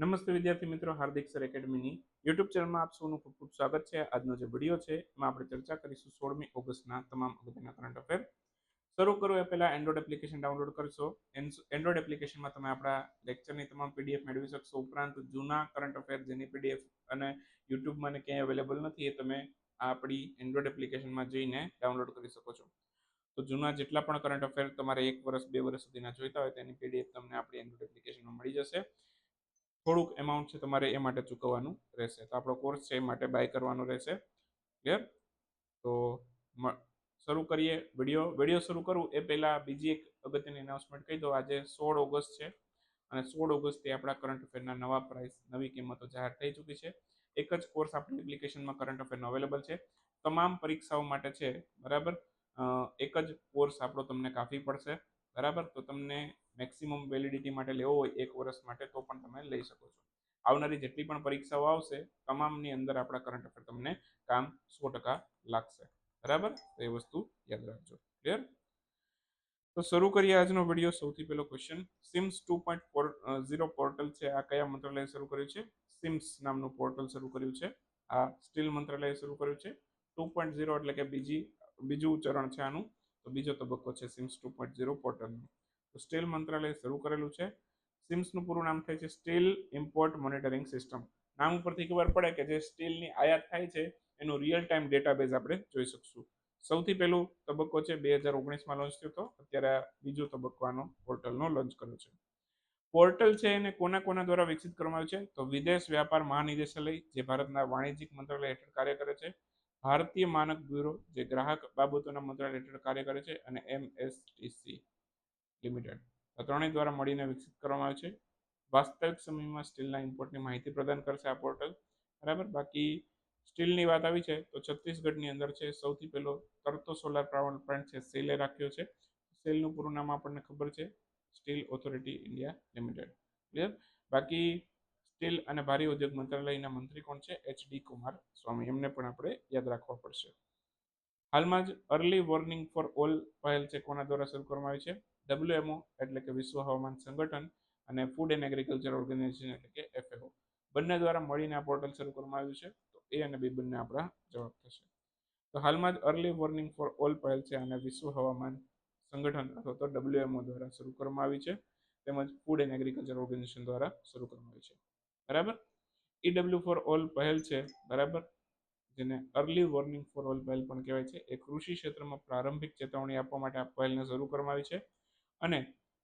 નમસ્તે વિદ્યાર્થી મિત્રો, હાર્દિક સર એકેડમીની યુટ્યુબ ચેનલમાં આપ સૌનું ખૂબ ખૂબ સ્વાગત છે. આજનો જે વીડિયો છે, એમાં આપણે ચર્ચા કરીશું સોળમી ઓગસ્ટના તમામ અગત્યના કરંટ અફેર શરૂ કરો એ પહેલાં એન્ડ્રોઇડ એપ્લિકેશન ડાઉનલોડ કરશો. એન્ડ્રોઇડ એપ્લિકેશનમાં તમે આપણા લેક્ચરની તમામ પીડીએફ મેળવી શકશો. ઉપરાંત જૂના કરંટ અફેર જેની પીડીએફ અને યુટ્યુબમાં ક્યાંય અવેલેબલ નથી, એ તમે આપણી એન્ડ્રોઇડ એપ્લિકેશનમાં જઈને ડાઉનલોડ કરી શકો છો. તો જૂના જેટલા પણ કરંટ અફેર તમારે એક વર્ષ, બે વર્ષ સુધીના જોઈતા હોય, તેની પીડીએફ તમને આપણી એન્ડ્રોઇડ એપ્લિકેશનમાં મળી જશે. થોડુંક એમાઉન્ટ છે તમારે એ માટે ચૂકવવાનું રહેશે. તો આપણો કોર્સ છે એ માટે બાય કરવાનો રહેશે. ક્લિયર તો શરૂ કરીએ વીડિયો વીડિયો શરૂ કરું એ પહેલાં બીજી એક અગત્યની અનાઉન્સમેન્ટ કહી દો આજે સોળ ઓગસ્ટ છે અને સોળ ઓગસ્ટથી આપણા કરંટ અફેરના નવા પ્રાઇસ નવી કિંમતો જાહેર થઈ ચૂકી છે. એક જ કોર્સ આપણી એપ્લિકેશનમાં કરંટ અફેરનો અવેલેબલ છે. તમામ પરીક્ષાઓ માટે છે, બરાબર? એક જ કોર્સ આપણો તમને કાફી પડશે, બરાબર? તો તમને મેક્સિમમ વેલિડિટી માટે લેવો હોય એક વર્ષ માટે તો પણ તમે લઈ શકો છો. આવનારી જેટલી પણ પરીક્ષાઓ આવશે, તમામની અંદર આપણા કરંટ અફેર તમને કામ સો ટકા લાગશે. બરાબર? એ વસ્તુ યાદ રાખજો. ક્લિયર તો શરૂ કરીએ આજનો વીડિયો સૌથી પહેલો question SIMS two point zero portal છે. આ કયા મંત્રાલયે શરૂ કર્યું છે? સિમ્સ નામનું પોર્ટલ શરૂ કર્યું છે. આ સ્ટીલ મંત્રાલયે શરૂ કર્યું છે. ટુ પોઈન્ટ ઝીરો એટલે કે બીજી, બીજું ચરણ છે આનું. તો બીજો તબક્કો છે સિમ્સ ટુ પોઈન્ટ ઝીરો પોર્ટલનું સ્ટીલ મંત્રાલય શરૂ કરેલું છે. સિમ્સનું પૂરું નામ થાય છે સ્ટીલ ઇમ્પોર્ટ મોનિટરિંગ સિસ્ટમ. નામ ઉપરથી ખબર પડે કે જે સ્ટીલની આયાત થાય છે, એનું રિયલ ટાઈમ ડેટાબેઝ આપણે જોઈ શકશું. સૌથી પહેલું તબક્કો છે બે હજાર ઓગણીસમાં લોન્ચ થયો હતો. અત્યારે બીજો તબક્કો પોર્ટલનો લોન્ચ કર્યો છે. પોર્ટલ છે એને કોના કોના દ્વારા વિકસિત કરવામાં આવ્યું છે? તો વિદેશ વ્યાપાર મહાનિદેશાલય, જે ભારતના વાણિજ્યિક મંત્રાલય હેઠળ કાર્ય કરે છે. ભારતીય માનક બ્યુરો, જે ગ્રાહક બાબતોના મંત્રાલય હેઠળ કાર્ય કરે છે અને એમએસટીસી એસ આ ત્રણેય દ્વારા મળીને વિકસિત કરવામાં આવે છે. વાસ્તવિક સમયમાં સ્ટીલના ઇમ્પોર્ટની માહિતી પ્રદાન કરશે આ પોર્ટલ. બરાબર? બાકી સ્ટીલની વાત આવી છે, તો છત્તીસગઢની અંદર છે, સૌથી પહેલો તરતો સોલાર પાવર પ્લાન્ટ છે, સેલે રાખ્યો છે. સેલનું પૂરું નામ આપણને ખબર છે, steel authority India limited. Clear? બાકી સ્ટીલ અને ભારે ઉદ્યોગ મંત્રાલયના મંત્રી કોણ છે? H D Kumaraswamy. એમને પણ આપણે યાદ રાખવા પડશે. હાલમાં જ અર્લી વોર્નિંગ ફોર ઓલ પહેલ છે, કોના દ્વારા શરૂ કરવામાં આવી છે? ડબ્લ્યુએમઓ એટલે કે વિશ્વ હવામાન સંગઠન અને ફૂડ એન્ડ એગ્રીકલ્ચર ઓર્ગેનાઇઝેશન એટલે કે એફએઓ બંને દ્વારા મળીને આ પોર્ટલ શરૂ કરવામાં આવ્યું છે. તો એ અને બી બંને આપણા જવાબ થશે. તો હાલમાં જ અર્લી વોર્નિંગ ફોર ઓલ પહેલ છે અને વિશ્વ હવામાન સંગઠન અથવા તો ડબલ્યુએમઓ દ્વારા શરૂ કરવામાં આવી છે. તેમજ ફૂડ એન્ડ એગ્રીકલ્ચર ઓર્ગેનાઇઝેશન દ્વારા શરૂ કરવામાં આવી છે. બરાબર? ઈડબલ્યુ ફોર ઓલ પહેલ છે. બરાબર? જેને અર્લી વોર્નિંગ ફોર ઓલ પહેલ પણ કહેવાય છે. એ કૃષિ ક્ષેત્રમાં પ્રારંભિક ચેતવણી આપવા માટે આ પહેલને શરૂ કરવામાં આવી છે. અને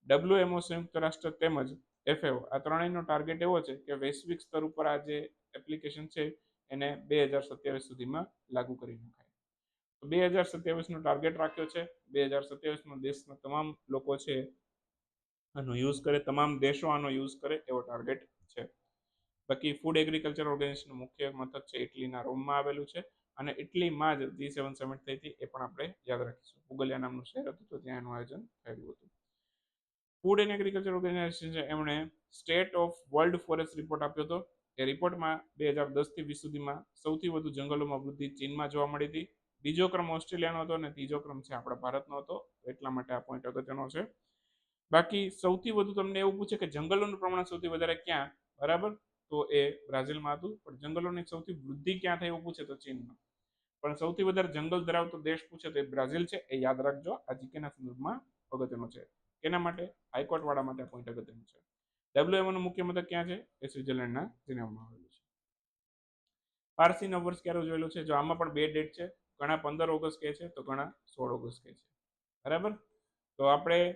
ડબ્લ્યુએમઓ સંયુક્ત રાષ્ટ્ર તેમજ એફએઓ, આ ત્રણેયનો ટાર્ગેટ એવો છે કે વૈશ્વિક સ્તર ઉપર આ જે એપ્લિકેશન છે એને બે હજાર સત્યાવીસ સુધીમાં લાગુ કરી નાખાય તો બે હજાર સત્યાવીસનો ટાર્ગેટ રાખ્યો છે. બે હજાર સત્યાવીસમાં દેશના તમામ લોકો છે આનો યુઝ કરે, તમામ દેશો આનો યુઝ કરે એવો ટાર્ગેટ છે. બાકી ફૂડ એગ્રીકલ્ચર ઓર્ગેનાઇઝેશનનું મુખ્ય મથક છે ઇટલીના રોમમાં આવેલું છે અને ઇટલીમાં જ જી સેવન સમિટ થઈ હતી એ પણ આપણે યાદ રાખીશું. પુગલિયા નામનું શહેર હતું તો ત્યાં એનું આયોજન થયેલું હતું. ફૂડ એન્ડ એગ્રીકલ્ચર ઓર્ગેનાઇઝેશન છે, એમણે state of world forest report આપ્યો હતો. એ રિપોર્ટમાં બે હજાર દસથી વીસ સુધીમાં સૌથી વધુ જંગલોમાં વૃદ્ધિ ચીનમાં જોવા મળી હતી. બીજો ક્રમ ઓસ્ટ્રેલિયાનો હતો અને ત્રીજો ક્રમ છે આપણા ભારતનો હતો. એટલા માટે આ પોઈન્ટ અગત્યનો છે. બાકી સૌથી વધુ તમને એવું પૂછે કે જંગલોનું પ્રમાણ સૌથી વધારે ક્યાં? બરાબર? તો એ બ્રાઝિલમાં હતું. પણ જંગલોની સૌથી વૃદ્ધિ ક્યાં થાય એવું પૂછે તો ચીનમાં. પણ સૌથી વધારે જંગલ ધરાવતો દેશ પૂછે તો એ બ્રાઝિલ છે. એ યાદ રાખજો. આ જીકેના સંદર્ભમાં અગત્યનો છે. કેના માટે હાઈકોર્ટ વાળા માટે આ પોઈન્ટ અગત્યનો છે. ડબ્લ્યુએમઓનું મુખ્ય મથક ક્યાં છે? એ સ્વિટરલેન્ડના જીનેવામાં આવેલું છે. પારસી નવ ક્યારે ઉજવેલું છે? જો આમાં પણ બે ડેટ છે, ઘણા પંદર ઓગસ્ટ કહે છે, તો ઘણા સોળ ઓગસ્ટ કહે છે. બરાબર? તો આપણે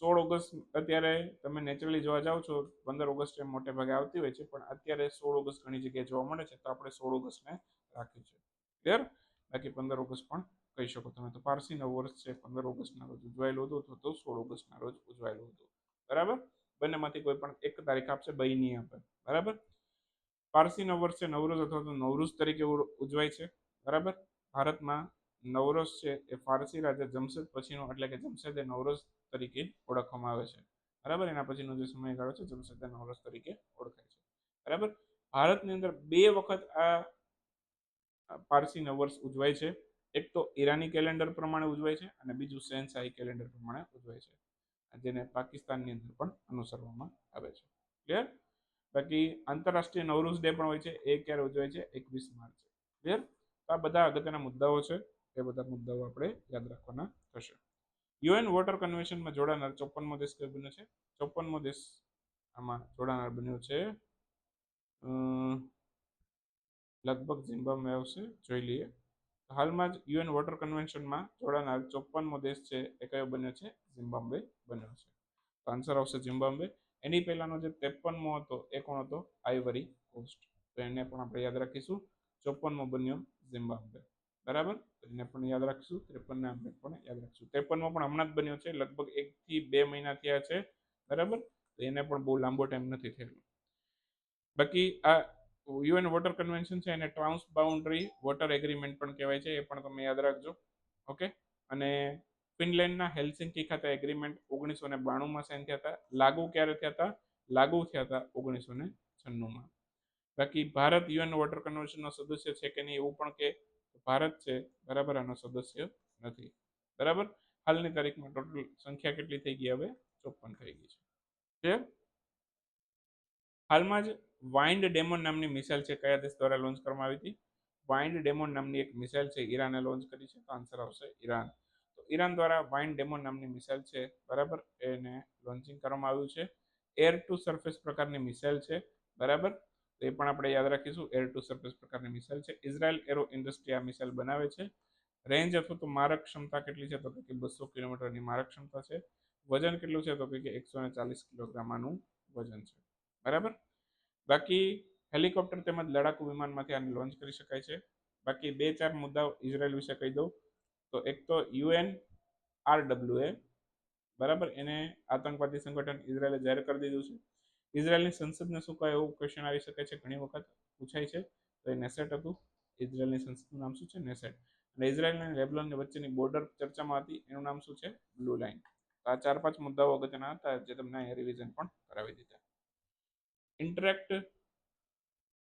સોળ ઓગસ્ટ અત્યારે તમે નેચરલી જોવા જાઓ છો, પંદર ઓગસ્ટ મોટે ભાગે આવતી હોય છે, પણ અત્યારે સોળ ઓગસ્ટ ઘણી જગ્યાએ જોવા મળે છે, તો આપણે સોળ ઓગસ્ટને રાખ્યું છે. ક્લિયર બાકી પંદર ઓગસ્ટ પણ કહી શકો તમે. તો પારસી નવ વર્ષ છે, પંદર ઓગસ્ટના રોજ ઉજવાયેલો હતું તો સોળ ઓગસ્ટના રોજ ઉજવાયેલું હતું. બરાબર? બંનેમાંથી કોઈ પણ એક તારીખ આપશે બહીની આપે. બરાબર? પારસી નવ વર્ષ છે નવરોઝ અથવા તો નવરૂઝ તરીકે ઉજવાય છે. બરાબર? ભારતમાં નવરોઝ છે એ ફારસી રાજા જમશેદ પછીનો, એટલે કે જમશેદે નવરોઝ તરીકે ઓળખવામાં આવે છે. બરાબર? એના પછીનો જે સમયગાળો છે જમશેદે નવરોઝ તરીકે ઓળખાય છે. બરાબર? ભારતની અંદર બે વખત આ પારસી નવવર્ષ ઉજવાય છે. એક તો ઈરાની કેલેન્ડર પ્રમાણે ઉજવાય છે અને બીજું શહેનશાહી કેલેન્ડર પ્રમાણે ઉજવાય છે. જેને પાકિસ્તાનની અંદર પણ અનુસરવામાં આવે છે. ક્લિયર બાકી આંતરરાષ્ટ્રીય નવરોઝ ડે પણ હોય છે. એ ક્યારે ઉજવાય છે? એકવીસ માર્ચ. ક્લિયર આ બધા અગત્યના મુદ્દાઓ છે. એ બધા મુદ્દાઓ આપણે યાદ રાખવાના થશે. યુએન વોટર કન્વેન્શનમાં જોડાનાર ચોપનમો દેશ કયો બન્યો છે? ચોપનમો દેશ આમાં જોડાનાર બન્યો છે. લગભગ ઝિમ્બાબ્વે આવશે. જોઈ લઈએ. હાલમાં જ યુએન વોટર કન્વેન્શનમાં જોડાનાર ચોપ્પનમો દેશ છે એ કયો બન્યો છે? ઝિમ્બાબ્વે બન્યો છે. તો આન્સર આવશે ઝિમ્બાબ્વે. એની પહેલાંનો જે ત્રેપનમો હતો એ કોણ હતો? Ivory Coast. તો એને પણ આપણે યાદ રાખીશું. ચોપ્પનમો બન્યો ઝિમ્બાબ્વે. બરાબર? એને પણ યાદ રાખીશું. ત્રેપનને આપણે પણ યાદ રાખીશું. ત્રેપનમો પણ હમણાં જ બન્યો છે. લગભગ એકથી બે મહિના થયા છે. બરાબર? તો એને પણ બહુ લાંબો ટાઈમ નથી થયેલો. બાકી આ યુએન વોટર કન્વેન્શન છે એને ટ્રાન્સ બાઉન્ડ્રી વોટર એગ્રીમેન્ટ પણ કહેવાય છે, એ પણ તમે યાદ રાખજો. ઓકે અને ફિનલેન્ડના હેલ્સિંકી ખાતે એગ્રીમેન્ટ ઓગણીસો ને બાણુંમાં સાઇન થયા હતા. લાગુ ક્યારે થયા હતા? લાગુ થયા હતા ઓગણીસો ને છન્નુંમાં. બાકી ભારત યુએન વોટર કન્વેન્શનનો સદસ્ય છે કે નહીં એવું પણ કે ભારત છે, બરાબર આનો સદસ્ય નથી. બરાબર? હાલની તારીખમાં ટોટલ સંખ્યા કેટલી થઈ ગઈ હવે? ચોપન થઈ ગઈ છે. ક્લિયર હાલમાં જ વાઇન્ડ ડેમોન નામની મિસાઇલ છે, કયા દેશ દ્વારા લોન્ચ કરવામાં આવી હતી? વાઇન્ડ ડેમોન નામની એક મિસાઇલ છે, ઈરાને લોન્ચ કરી છે, તો આન્સર આવશે ઈરાન. તો ઈરાન દ્વારા વાઇન્ડ ડેમોન નામની મિસાઇલ છે, બરાબર? એને લોન્ચિંગ કરવામાં આવ્યું છે. એર ટુ સરફેસ પ્રકારની મિસાઇલ છે, બરાબર? તો એ પણ આપણે યાદ રાખીશું એર ટુ સરફેસ પ્રકારની મિસાઇલ છે. ઇઝરાયલ એરો ઇન્ડસ્ટ્રી આ મિસાઇલ બનાવે છે. રેન્જ અથવા તો મારક ક્ષમતા કેટલી છે, તો કે બસો કિલોમીટરની મારક ક્ષમતા છે. વજન કેટલું છે, તો કે એકસો ને ચાલીસ કિલોગ્રામ આનું વજન છે, બરાબર? બાકી હેલિકોપ્ટર તેમજ લડાકુ વિમાનમાંથી આને લોન્ચ કરી શકાય છે. બાકી બે ચાર મુદ્દાઓ ઇઝરાયલ વિશે કહી દઉં. તો એક તો યુએન આર ડબલ્યુ એ બરાબર, એને આતંકવાદી સંગઠન ઇઝરાયલે જાહેર કરી દીધું છે. ઇઝરાયલની સંસદને શું કહે એવું ક્વેશ્ચન આવી શકે છે? ઘણી વખત પૂછાય છે. તો એ નેસેટ હતું. ઇઝરાયલની સંસદનું નામ શું છે? નેસેટ. અને ઇઝરાયલ અને લેબનોનની વચ્ચેની બોર્ડર ચર્ચામાં હતી. એનું નામ શું છે? Blue line. તો આ ચાર પાંચ મુદ્દાઓ અગત્યના હતા, જે તમને અહીંયા રિવિઝન પણ કરાવી દીધા. ઇન્ટરેક્ટ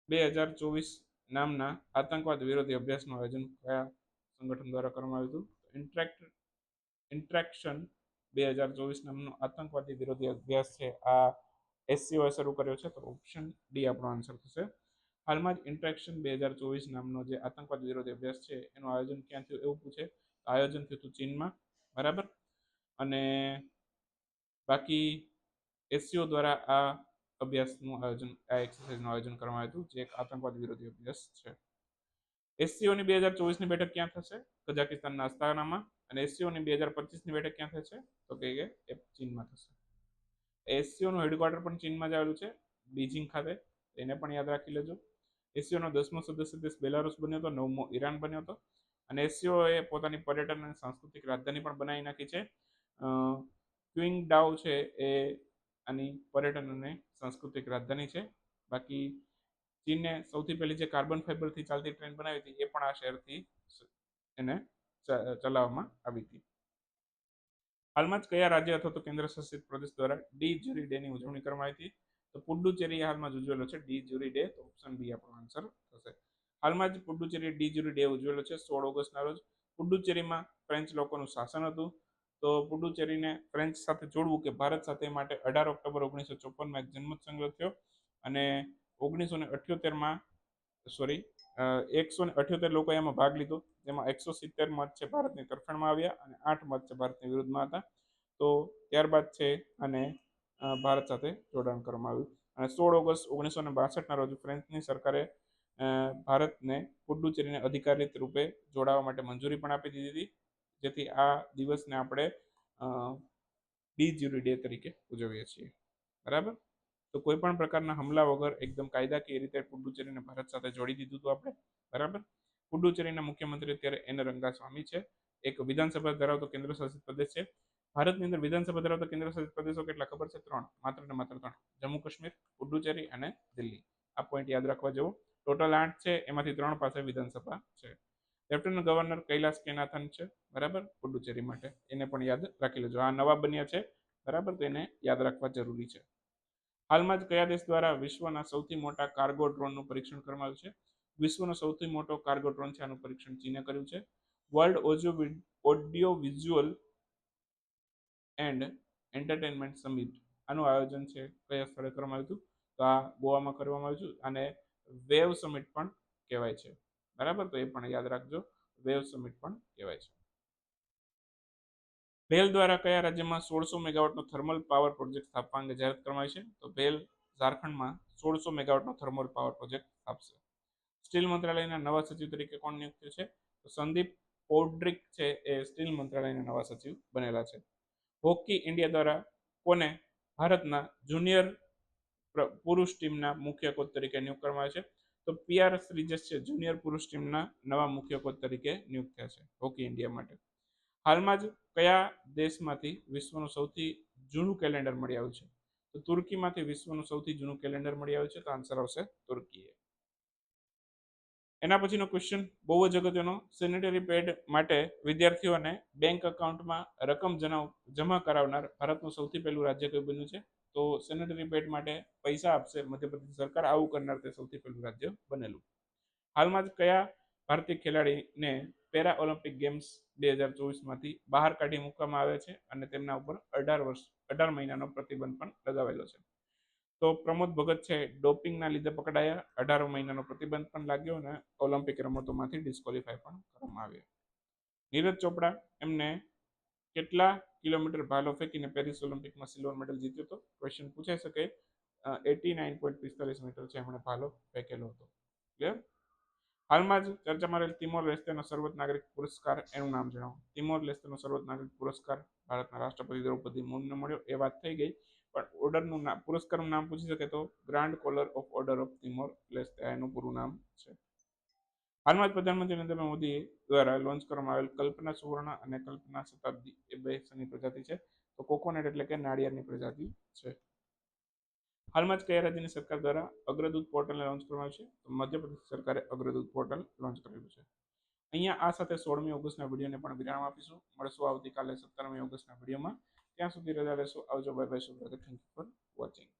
બે હજાર ચોવીસ નામના આતંકવાદ વિરોધી અભ્યાસનું આયોજન કયા સંગઠન દ્વારા કરવામાં આવ્યું હતું? ઇન્ટરેક્ટ ઇન્ટ્રેક્શન બે હજાર ચોવીસ નામનો આતંકવાદી વિરોધી અભ્યાસ છે. આ એસસીઓએ શરૂ કર્યો છે, તો ઓપ્શન ડી આપણો આન્સર થશે. હાલમાં જ ઇન્ટ્રેક્શન બે હજાર ચોવીસ નામનો જે આતંકવાદ વિરોધી અભ્યાસ છે, એનું આયોજન ક્યાં થયું એવું પૂછે? આયોજન થયું હતું ચીનમાં, બરાબર? અને બાકી એસસીઓ દ્વારા આ અભ્યાસનું આયોજન, આ એક્સરસાઇઝનું આયોજન કરવામાં આવ્યું હતું, જે એક આતંકવાદ વિરોધી અભ્યાસ છે. એસસીઓની બે હજાર ચોવીસની બેઠક ક્યાં થશે? કઝાકિસ્તાનના અસ્તાનામાં અને એસસીઓની બે હજાર પચીસની બેઠક ક્યાં થશે? તો કે એ ચીનમાં થશે. એસસીઓનું હેડક્વાર્ટર પણ ચીનમાં જ આવેલું છે, બીજિંગ ખાતે. એને પણ યાદ રાખી લેજો. એસસીઓનો દસમો સદસ્ય દેશ બેલારુસ બન્યો હતો, નવમો ઈરાન બન્યો હતો. અને એસસીઓ એ પોતાની પર્યટન અને સાંસ્કૃતિક રાજધાની પણ બનાવી નાખી છે. ક્વિંગ ડાઉ છે એ આની પર્યટન અને સાંસ્કૃતિક રાજધાની છે. બાકી ચીનને સૌથી પહેલી જે કાર્બન ફાઇબરથી ચાલતી ટ્રેન બનાવી હતી, એ પણ આ શહેરથી એને ચલાવવામાં આવી હતી. હાલમાં જ કયા રાજ્ય અથવા તો કેન્દ્ર શાસિત પ્રદેશ દ્વારા ડી જ્યુરી ડેની ઉજવણી કરવામાં આવી હતી? તો પુડુચેરી હાલમાં જ ઉજવેલો છે. ડી જ્યુરી ડે, તો ઓપ્શન બી આપણો આન્સર થશે. હાલમાં જ પુડુચેરી ડી જ્યુરી ડે ઉજવેલો છે સોળ ઓગસ્ટના રોજ. પુડુચેરીમાં ફ્રેન્ચ લોકોનું શાસન હતું. તો પુડુચેરીને ફ્રેન્ચ સાથે જોડવું કે ભારત સાથે માટે અઢાર ઓક્ટોબર ઓગણીસો ચોપનમાં એક જન્મત સંગ્રહ થયો અને ઓગણીસો ને અઠ્યોતેરમાં સોરી એકસો ને અઠ્યોતેર લોકોએ એમાં ભાગ લીધો, જેમાં એકસો સિત્તેર મત છે ભારતની તરફેણમાં આવ્યા અને આઠ મત છે ભારતની વિરુદ્ધમાં હતા. તો ત્યારબાદ છે અને ભારત સાથે જોડાણ કરવામાં આવ્યું. અને સોળ ઓગસ્ટ ઓગણીસો ને બાસઠના રોજ ફ્રેન્ચની સરકારે ભારતને પુડુચેરીને અધિકારિત રૂપે જોડાવા માટે મંજૂરી પણ આપી દીધી હતી. જેથી આ દિવસને આપણે બી જ્યુરી ડે તરીકે ઉજવીએ છીએ. બરાબર? તો કોઈ પણ પ્રકારના હમલા વગર એકદમ કાયદાકીય રીતે પુડુચેરીને ભારત સાથે જોડી દીધું હતું આપણે. બરાબર? પુડુચેરીના મુખ્યમંત્રી અત્યારે એન. રંગાસ્વામી છે. એક વિધાનસભા ધરાવતો કેન્દ્ર શાસિત પ્રદેશ છે. ભારતની અંદર વિધાનસભા ધરાવતા કેન્દ્ર શાસિત પ્રદેશો કેટલા? ખબર છે? ત્રણ. માત્ર ને માત્ર ત્રણ. જમ્મુ કાશ્મીર, પુડુચેરી અને દિલ્હી. આ પોઈન્ટ યાદ રાખવા જેવો. ટોટલ આઠ છે. એમાંથી ત્રણ પાસે વિધાનસભા છે. લેફ્ટનન્ટ ગવર્નર કૈલાસ કેનાથન છે, બરાબર? પુડુચેરી માટે. એને પણ યાદ રાખી લેજો. આ નવા બન્યા છે, બરાબર? તો એને યાદ રાખવા જરૂરી છે. હાલમાં જ કયા દેશ દ્વારા વિશ્વના સૌથી મોટા કાર્ગો ડ્રોનનું પરીક્ષણ કરવામાં આવ્યું છે? વિશ્વનો સૌથી મોટો કાર્ગો ડ્રોન છે, આનું પરીક્ષણ ચીને કર્યું છે. World audio audio visual and entertainment summit. આનું આયોજન છે, કયા સ્થળે કરવામાં આવ્યું હતું? તો આ ગોવામાં કરવામાં આવ્યું છે અને વેવ સમિટ પણ કહેવાય છે. બરાબર? તો એ પણ યાદ રાખજો. વેવ સમિટ પણ કહેવાય છે. ભેલ દ્વારા કયા રાજ્યમાં સોળસો મેગાવોટનો થર્મલ પાવર પ્રોજેક્ટ સ્થાપવા અંગે જાહેરાત કરવામાં છે? તો ભેલ ઝારખંડમાં સોળસો મેગાવોટનો થર્મલ પાવર પ્રોજેક્ટ સ્થાપશે. સ્ટીલ મંત્રાલયના નવા સચિવ તરીકે કોણ નિયુક્ત છે? તો સંદીપ પૌડ્રિક છે એ સ્ટીલ મંત્રાલયના નવા સચિવ બનેલા છે. હોકી ઇન્ડિયા દ્વારા કોને ભારતના જુનિયર પુરુષ ટીમના મુખ્ય કોચ તરીકે નિયુક્ત કરવામાં છે? તો પીઆર શ્રીજસ છે જુનિયર પુરુષ ટીમના નવા મુખ્ય કોચ તરીકે નિયુક્ત થયા છે હોકી ઇન્ડિયા માટે. હાલમાં જ કયા દેશમાંથી વિશ્વનું સૌથી જૂનું કેલેન્ડર મળી આવ્યું છે? તો તુર્કીમાંથી વિશ્વનું સૌથી જૂનું કેલેન્ડર મળી આવ્યું છે, તો આન્સર આવશે તુર્કીએ એના પછીનો ક્વેશ્ચન બહુ જ અગત્યનો. સેનિટરી પેડ માટે વિદ્યાર્થીઓને બેંક એકાઉન્ટમાં રકમ જમા કરાવનાર ભારતનું સૌથી પહેલું રાજ્ય કયું બન્યું છે? તો સેનેટરી પેડ માટે પૈસા આપશે મધ્યપ્રદેશ સરકાર. આવું કરનાર તે સૌથી પહેલું રાજ્ય બનેલું. હાલમાં જ કયા ભારતીય ખેલાડીને પેરા ઓલિમ્પિક ગેમ્સ બે હજાર ચોવીસમાંથી બહાર કાઢી મૂકવામાં આવે છે? અને તેમના ઉપર અઢાર વર્ષ, અઢાર મહિનાનો પ્રતિબંધ પણ લગાવેલો છે. તો પ્રમોદ ભગત છે, ડોપિંગના લીધે પકડાયા. અઢાર મહિનાનો પ્રતિબંધ પણ લાગ્યો અને ઓલિમ્પિક રમતોમાંથી ડિસ્કોલિફાય પણ કરવામાં આવ્યા. નીરજ ચોપડા એમને કેટલા કિલોમીટર ભાલો ફેંકીને પેરિસ ઓલિમ્પિકમાં સિલ્વર મેડલ જીત્યો હતો? ક્વેશ્ચન પૂછાઈ શકે. એટી નાઇન પોઈન્ટ પિસ્તાલીસ મીટર છે એમણે ભાલો ફેંકેલો હતો. ક્લિયર હાલમાં જ ચર્ચામાં રહેલ તિમોર લેસ્તેનો સર્વોચ્ચ નાગરિક પુરસ્કાર એનું નામ જણાવો. તિમોર લેસ્તેનો સર્વોચ્ચ નાગરિક પુરસ્કાર ભારતના રાષ્ટ્રપતિ દ્રૌપદી મુર્મુને મળ્યો. એ વાત થઈ ગઈ. પણ ઓર્ડરનું નામ, પુરસ્કારનું નામ પૂછી શકે તો grand collar of order of Timor Leste એનું પૂરું નામ છે. હાલમાં જ પ્રધાનમંત્રી નરેન્દ્ર મોદી દ્વારા લોન્ચ કરવામાં આવેલ કલ્પના સુવર્ણ અને કલ્પના શતાબ્દી એ બે શની પ્રજાતિ છે. તો કોકોનટ એટલે કે નાળિયેરની પ્રજાતિ છે. હાલમાં જ કયા રાજ્યની સરકાર દ્વારા અગ્રદૂત પોર્ટલને લોન્ચ કરવામાં આવ્યું છે? તો મધ્યપ્રદેશ સરકારે અગ્રદૂત પોર્ટલ લોન્ચ કરેલું છે. અહીંયા આ સાથે સોળમી ઓગસ્ટના વિડીયોને પણ વિરામ આપીશું. મળશું આવતીકાલે સત્તરમી ઓગસ્ટના વિડીયોમાં. ત્યાં સુધી રજા લેશો આવજો. બાય બાય શુભ થેન્ક યુ ફોર વોચિંગ